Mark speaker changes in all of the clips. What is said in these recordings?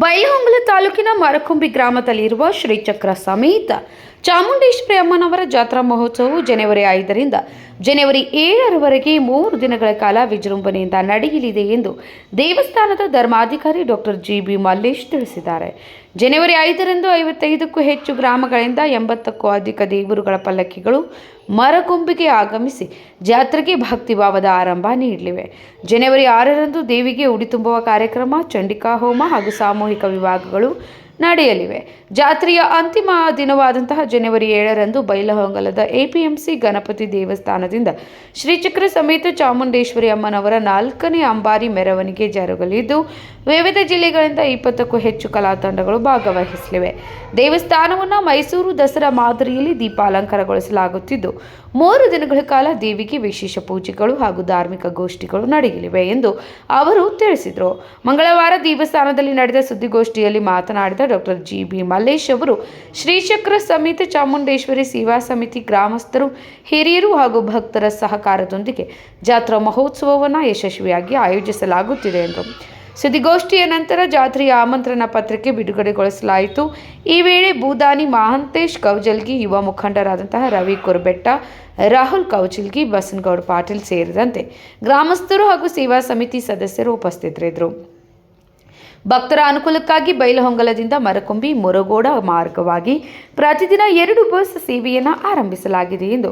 Speaker 1: ಬೈಲಹೊಂಗಲ ತಾಲೂಕಿನ ಮರಕುಂಬಿ ಗ್ರಾಮದಲ್ಲಿರುವ ಶ್ರೀಚಕ್ರ ಸಮೇತ ಚಾಮುಂಡೇಶ್ವರಿ ಅಮ್ಮನವರ ಜಾತ್ರಾ ಮಹೋತ್ಸವವು ಜನವರಿ ಐದರಿಂದ ಜನವರಿ ಏಳರವರೆಗೆ ಮೂರು ದಿನಗಳ ಕಾಲ ವಿಜೃಂಭಣೆಯಿಂದ ನಡೆಯಲಿದೆ ಎಂದು ದೇವಸ್ಥಾನದ ಧರ್ಮಾಧಿಕಾರಿ ಡಾಕ್ಟರ್ ಜಿ ಬಿ ಮಲ್ಲೇಶ್ ತಿಳಿಸಿದ್ದಾರೆ. ಜನವರಿ ಐದರಂದು ಐವತ್ತೈದಕ್ಕೂ ಹೆಚ್ಚು ಗ್ರಾಮಗಳಿಂದ ಎಂಬತ್ತಕ್ಕೂ ಅಧಿಕ ದೇವರುಗಳ ಪಲ್ಲಕ್ಕಿಗಳು ಮರಕೊಂಬಿಗೆ ಆಗಮಿಸಿ ಜಾತ್ರೆಗೆ ಭಕ್ತಿಭಾವದ ಆರಂಭ ನೀಡಲಿವೆ. ಜನವರಿ ಆರರಂದು ದೇವಿಗೆ ಉಡಿ ತುಂಬುವ ಕಾರ್ಯಕ್ರಮ ಚಂಡಿಕಾ ಹೋಮ ಹಾಗೂ ಸಾಮೂಹಿಕ ವಿಭಾಗಗಳು ನಡೆಯಲಿವೆ. ಜಾತ್ರೆಯ ಅಂತಿಮ ದಿನವಾದಂತಹ ಜನವರಿ ಏಳರಂದು ಬೈಲಹೊಂಗಲದ ಎಪಿಎಂಸಿ ಗಣಪತಿ ದೇವಸ್ಥಾನದಿಂದ ಶ್ರೀಚಕ್ರ ಸಮೇತ ಚಾಮುಂಡೇಶ್ವರಿ ಅಮ್ಮನವರ ನಾಲ್ಕನೇ ಅಂಬಾರಿ ಮೆರವಣಿಗೆ ಜರುಗಲಿದ್ದು, ವಿವಿಧ ಜಿಲ್ಲೆಗಳಿಂದ ಇಪ್ಪತ್ತಕ್ಕೂ ಹೆಚ್ಚು ಕಲಾ ತಂಡಗಳು ಭಾಗವಹಿಸಲಿವೆ. ದೇವಸ್ಥಾನವನ್ನು ಮೈಸೂರು ದಸರಾ ಮಾದರಿಯಲ್ಲಿ ದೀಪಾಲಂಕಾರಗೊಳಿಸಲಾಗುತ್ತಿದ್ದು, ಮೂರು ದಿನಗಳ ಕಾಲ ದೇವಿಗೆ ವಿಶೇಷ ಪೂಜೆಗಳು ಹಾಗೂ ಧಾರ್ಮಿಕ ಗೋಷ್ಠಿಗಳು ನಡೆಯಲಿವೆ ಎಂದು ಅವರು ತಿಳಿಸಿದರು. ಮಂಗಳವಾರ ದೇವಸ್ಥಾನದಲ್ಲಿ ನಡೆದ ಸುದ್ದಿಗೋಷ್ಠಿಯಲ್ಲಿ ಮಾತನಾಡಿದ ಡಾಕ್ಟರ್ ಜಿ ಬಿ ಮಲ್ಲೇಶ್ ಅವರು ಶ್ರೀಚಕ್ರ ಸಮಿತಿ, ಚಾಮುಂಡೇಶ್ವರಿ ಸೇವಾ ಸಮಿತಿ ಗ್ರಾಮಸ್ಥರು, ಹಿರಿಯರು ಹಾಗೂ ಭಕ್ತರ ಸಹಕಾರದೊಂದಿಗೆ ಜಾತ್ರಾ ಮಹೋತ್ಸವವನ್ನು ಯಶಸ್ವಿಯಾಗಿ ಆಯೋಜಿಸಲಾಗುತ್ತಿದೆ ಎಂದರು ಸುದ್ದಿಗೋಷ್ಠಿಯ ನಂತರ ಜಾತ್ರೆಯ ಆಮಂತ್ರಣ ಪತ್ರಿಕೆ ಬಿಡುಗಡೆಗೊಳಿಸಲಾಯಿತು. ಈ ವೇಳೆ ಭೂದಾನಿ ಮಹಾಂತೇಶ್ ಕೌಜಲ್ಗಿ, ಯುವ ಮುಖಂಡರಾದಂತಹ ರವಿ ಕುರ್ಬೆಟ್ಟ, ರಾಹುಲ್ ಕೌಜಲ್ಗಿ, ಬಸನಗೌಡ ಪಾಟೀಲ್ ಸೇರಿದಂತೆ ಗ್ರಾಮಸ್ಥರು ಹಾಗೂ ಸೇವಾ ಸಮಿತಿ ಸದಸ್ಯರು ಉಪಸ್ಥಿತರಿದ್ದರು. ಭಕ್ತರ ಅನುಕೂಲಕ್ಕಾಗಿ ಬೈಲಹೊಂಗಲದಿಂದ ಮರಕೊಂಬಿ ಮುರಗೋಡ ಮಾರ್ಗವಾಗಿ ಪ್ರತಿದಿನ ಎರಡು ಬಸ್ ಸೇವೆಯನ್ನು ಆರಂಭಿಸಲಾಗಿದೆ ಎಂದು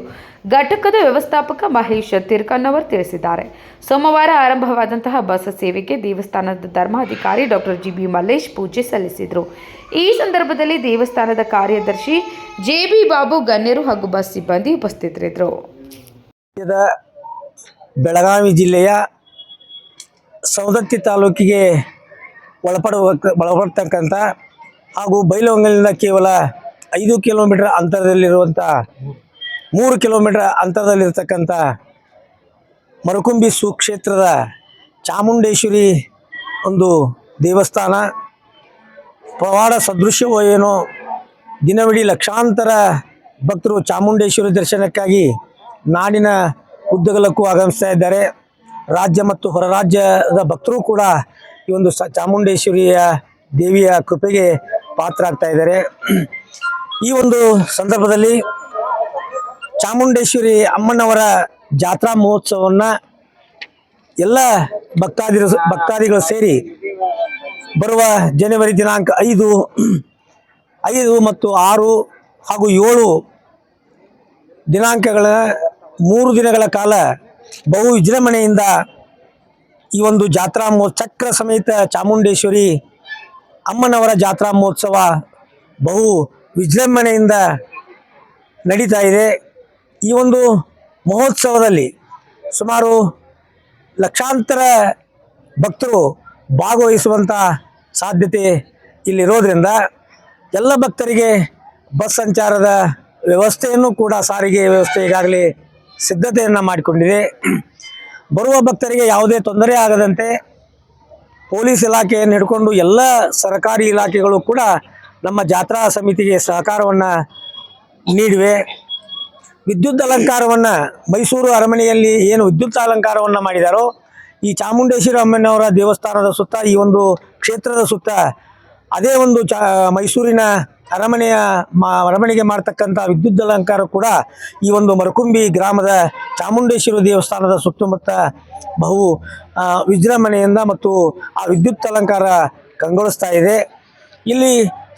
Speaker 1: ಘಟಕದ ವ್ಯವಸ್ಥಾಪಕ ಮಹೇಶ್ ತಿರ್ಕನ್ನವರ್ ತಿಳಿಸಿದ್ದಾರೆ. ಸೋಮವಾರ ಆರಂಭವಾದಂತಹ ಬಸ್ ಸೇವೆಗೆ ದೇವಸ್ಥಾನದ ಧರ್ಮಾಧಿಕಾರಿ ಡಾಕ್ಟರ್ ಜಿ ಬಿ ಮಲ್ಲೇಶ್ ಪೂಜೆ ಸಲ್ಲಿಸಿದರು. ಈ ಸಂದರ್ಭದಲ್ಲಿ ದೇವಸ್ಥಾನದ ಕಾರ್ಯದರ್ಶಿ ಜೆ ಬಿ ಬಾಬು ಗಣ್ಯರು ಹಾಗೂ ಬಸ್ ಸಿಬ್ಬಂದಿ ಉಪಸ್ಥಿತರಿದ್ದರು.
Speaker 2: ಬೆಳಗಾವಿ ಜಿಲ್ಲೆಯ ಸವದತ್ತಿ ತಾಲೂಕಿಗೆ ಒಳಪಡುವ ಒಳಪಡ್ತಕ್ಕಂಥ ಹಾಗೂ ಬೈಲಹೊಂಗಲಿಂದ ಕೇವಲ ಐದು ಕಿಲೋಮೀಟರ್ ಅಂತರದಲ್ಲಿರುವಂಥ ಮೂರು ಕಿಲೋಮೀಟರ್ ಅಂತರದಲ್ಲಿರ್ತಕ್ಕಂಥ ಮರಕುಂಬಿ ಸುಕ್ಷೇತ್ರದ ಚಾಮುಂಡೇಶ್ವರಿ ಒಂದು ದೇವಸ್ಥಾನ. ಪವಾಡ ಸದೃಶ್ಯವೋ ಏನೋ ದಿನವಿಡೀ ಲಕ್ಷಾಂತರ ಭಕ್ತರು ಚಾಮುಂಡೇಶ್ವರಿ ದರ್ಶನಕ್ಕಾಗಿ ನಾಡಿನ ಉದ್ದಗಲಕ್ಕೂ ಆಗಮಿಸ್ತಾ ಇದ್ದಾರೆ. ರಾಜ್ಯ ಮತ್ತು ಹೊರ ರಾಜ್ಯದ ಭಕ್ತರು ಕೂಡ ಈ ಒಂದು ಚಾಮುಂಡೇಶ್ವರಿಯ ದೇವಿಯ ಕೃಪೆಗೆ ಪಾತ್ರರಾಗ್ತಾ ಇದ್ದಾರೆ. ಈ ಒಂದು ಸಂದರ್ಭದಲ್ಲಿ ಚಾಮುಂಡೇಶ್ವರಿ ಅಮ್ಮನವರ ಜಾತ್ರಾ ಮಹೋತ್ಸವವನ್ನು ಎಲ್ಲ ಭಕ್ತಾದಿರು ಭಕ್ತಾದಿಗಳು ಸೇರಿ ಬರುವ ಜನವರಿ ದಿನಾಂಕ ಐದು ಐದು ಮತ್ತು ಆರು ಹಾಗೂ ಏಳು ದಿನಾಂಕಗಳ ಮೂರು ದಿನಗಳ ಕಾಲ ಬಹು ವಿಜೃಂಭಣೆಯಿಂದ ಈ ಒಂದು ಜಾತ್ರಾ ಮೋ, ಚಕ್ರ ಸಮೇತ ಚಾಮುಂಡೇಶ್ವರಿ ಅಮ್ಮನವರ ಜಾತ್ರಾ ಮಹೋತ್ಸವ ಬಹು ವಿಜೃಂಭಣೆಯಿಂದ ನಡೀತಾ ಇದೆ. ಈ ಒಂದು ಮಹೋತ್ಸವದಲ್ಲಿ ಸುಮಾರು ಲಕ್ಷಾಂತರ ಭಕ್ತರು ಭಾಗವಹಿಸುವಂಥ ಸಾಧ್ಯತೆ ಇಲ್ಲಿರೋದ್ರಿಂದ ಎಲ್ಲ ಭಕ್ತರಿಗೆ ಬಸ್ ಸಂಚಾರದ ವ್ಯವಸ್ಥೆಯನ್ನು ಕೂಡ ಸಾರಿಗೆ ವ್ಯವಸ್ಥೆ ಈಗಾಗಲೇ ಸಿದ್ಧತೆಯನ್ನು ಮಾಡಿಕೊಂಡಿದೆ. ಬರುವ ಭಕ್ತರಿಗೆ ಯಾವುದೇ ತೊಂದರೆ ಆಗದಂತೆ ಪೊಲೀಸ್ ಇಲಾಖೆಯನ್ನು ಹಿಡ್ಕೊಂಡು ಎಲ್ಲ ಸರ್ಕಾರಿ ಇಲಾಖೆಗಳು ಕೂಡ ನಮ್ಮ ಜಾತ್ರಾ ಸಮಿತಿಗೆ ಸಹಕಾರವನ್ನು ನೀಡಿವೆ. ವಿದ್ಯುತ್ ಅಲಂಕಾರವನ್ನು ಮೈಸೂರು ಅರಮನೆಯಲ್ಲಿ ಏನು ವಿದ್ಯುತ್ ಅಲಂಕಾರವನ್ನು ಮಾಡಿದಾರೋ, ಈ ಚಾಮುಂಡೇಶ್ವರಿ ಅಮ್ಮನವರ ದೇವಸ್ಥಾನದ ಸುತ್ತ ಈ ಒಂದು ಕ್ಷೇತ್ರದ ಸುತ್ತ ಅದೇ ಒಂದು ಚಾ, ಮೈಸೂರಿನ ಅರಮನೆಯ ಮಾ, ಅರಮನೆಗೆ ಮಾಡ್ತಕ್ಕಂಥ ವಿದ್ಯುತ್ ಅಲಂಕಾರ ಕೂಡ ಈ ಒಂದು ಮರಕುಂಬಿ ಗ್ರಾಮದ ಚಾಮುಂಡೇಶ್ವರಿ ದೇವಸ್ಥಾನದ ಸುತ್ತಮುತ್ತ ಬಹು ವಿಜೃಂಭಣೆಯಿಂದ ಮತ್ತು ಆ ವಿದ್ಯುತ್ ಅಲಂಕಾರ ಕಂಗೊಳಿಸ್ತಾ ಇದೆ. ಇಲ್ಲಿ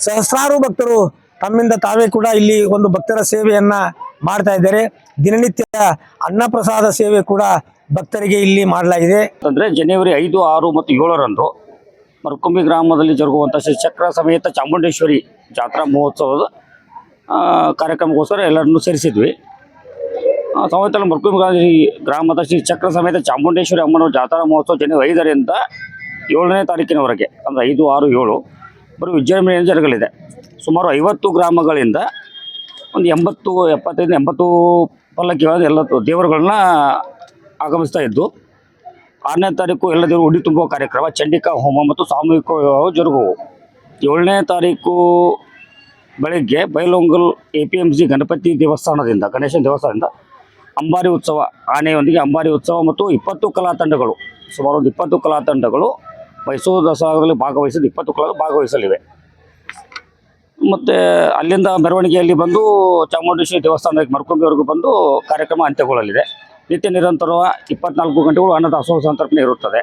Speaker 2: ಸಹಸ್ರಾರು ಭಕ್ತರು ತಮ್ಮಿಂದ ತಾವೇ ಕೂಡ ಇಲ್ಲಿ ಒಂದು ಭಕ್ತರ ಸೇವೆಯನ್ನು ಮಾಡ್ತಾ ಇದ್ದಾರೆ. ದಿನನಿತ್ಯ ಅನ್ನಪ್ರಸಾದ ಸೇವೆ ಕೂಡ ಭಕ್ತರಿಗೆ ಇಲ್ಲಿ ಮಾಡಲಾಗಿದೆ.
Speaker 3: ಅಂದರೆ ಜನವರಿ ಐದು, ಆರು ಮತ್ತು ಏಳರಂದು ಮರ್ಕುಂಬಿ ಗ್ರಾಮದಲ್ಲಿ ಜರುಗುವಂಥ ಶ್ರೀ ಚಕ್ರ ಸಮೇತ ಚಾಮುಂಡೇಶ್ವರಿ ಜಾತ್ರಾ ಮಹೋತ್ಸವದ ಕಾರ್ಯಕ್ರಮಕ್ಕೋಸ್ಕರ ಎಲ್ಲರನ್ನೂ ಸೇರಿಸಿದ್ವಿ. ಸಮೇತದಲ್ಲಿ ಮರುಕುಂಬಿ ಗ್ರಾ- ಗ್ರಾಮದ ಶ್ರೀ ಚಕ್ರ ಸಮೇತ ಚಾಮುಂಡೇಶ್ವರಿ ಅಮ್ಮನವರ ಜಾತ್ರಾ ಮಹೋತ್ಸವ ಜನವರಿ ಐದರಿಂದ ಏಳನೇ ತಾರೀಕಿನವರೆಗೆ, ಅಂದರೆ ಐದು, ಆರು, ಏಳು, ಬರೀ ವಿಜೃಂಭಣೆಯಿಂದ ಜರುಗಲಿದೆ. ಸುಮಾರು ಐವತ್ತು ಗ್ರಾಮಗಳಿಂದ ಒಂದು ಎಂಬತ್ತು, ಎಪ್ಪತ್ತೈದು, ಎಂಬತ್ತು ಪಲ್ಲಕ್ಕಿಗಳ ಎಲ್ಲ ದೇವರುಗಳನ್ನ ಆಗಮಿಸ್ತಾ ಇದ್ದು ಆರನೇ ತಾರೀಕು ಎಲ್ಲ ದೇವರು ಉಡಿ ತುಂಬುವ ಕಾರ್ಯಕ್ರಮ, ಚಂಡಿಕಾ ಹೋಮ ಮತ್ತು ಸಾಮೂಹಿಕ ವಿವಾಹ ಜರುಗುವು. ಏಳನೇ ತಾರೀಕು ಬೆಳಗ್ಗೆ Bailongal A P M C Ganapati ದೇವಸ್ಥಾನದಿಂದ ಗಣೇಶನ ದೇವಸ್ಥಾನದಿಂದ ಅಂಬಾರಿ ಉತ್ಸವ ಆನೆಯೊಂದಿಗೆ ಅಂಬಾರಿ ಉತ್ಸವ ಮತ್ತು ಇಪ್ಪತ್ತು ಕಲಾ ತಂಡಗಳು, ಸುಮಾರು ಒಂದು ಇಪ್ಪತ್ತು ಕಲಾ ತಂಡಗಳು ಮೈಸೂರು ದಸರಾದಲ್ಲಿ ಭಾಗವಹಿಸಿದ ಇಪ್ಪತ್ತು ಕಲಾ ಭಾಗವಹಿಸಲಿವೆ. ಮತ್ತು ಅಲ್ಲಿಂದ ಮೆರವಣಿಗೆಯಲ್ಲಿ ಬಂದು ಚಾಮುಂಡೇಶ್ವರಿ ದೇವಸ್ಥಾನಕ್ಕೆ ಮರ್ಕೊಂಬಿವರೆಗೂ ಬಂದು ಕಾರ್ಯಕ್ರಮ ಅಂತ್ಯಗೊಳ್ಳಲಿದೆ. ನಿತ್ಯ ನಿರಂತರ ಇಪ್ಪತ್ನಾಲ್ಕು ಗಂಟೆಗಳು ಅನ್ನದಾಸೋಹ ಸಂತರ್ಪಣೆ ಇರುತ್ತದೆ.